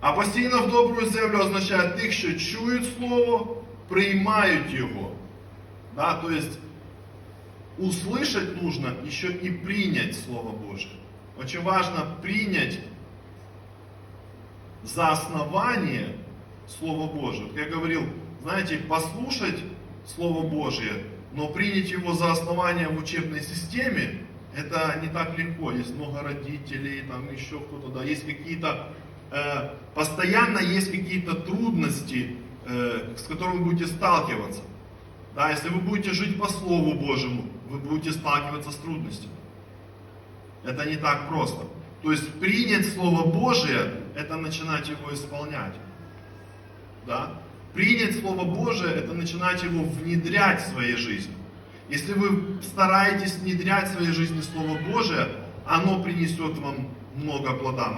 А постійно в добру землю означає тих, що чують слово, приймають його. Да? То есть услышать нужно еще и принять Слово Божие. Очень важно принять за основание Слово Божие. Вот Я говорил, знаете, послушать Слово Божье, но принять его за основание в учебной системе, это не так легко. Есть много родителей, там еще кто-то, да, есть какие-то, э, постоянно есть какие-то трудности, э, с которыми вы будете сталкиваться. Да, если вы будете жить по Слову Божьему, вы будете сталкиваться с трудностями. Это не так просто. То есть принять Слово Божие, это начинать его исполнять. Да? Принять Слово Божие, это начинать его внедрять в своей жизни. Если вы стараетесь внедрять в своей жизни Слово Божие, оно принесет вам много плода.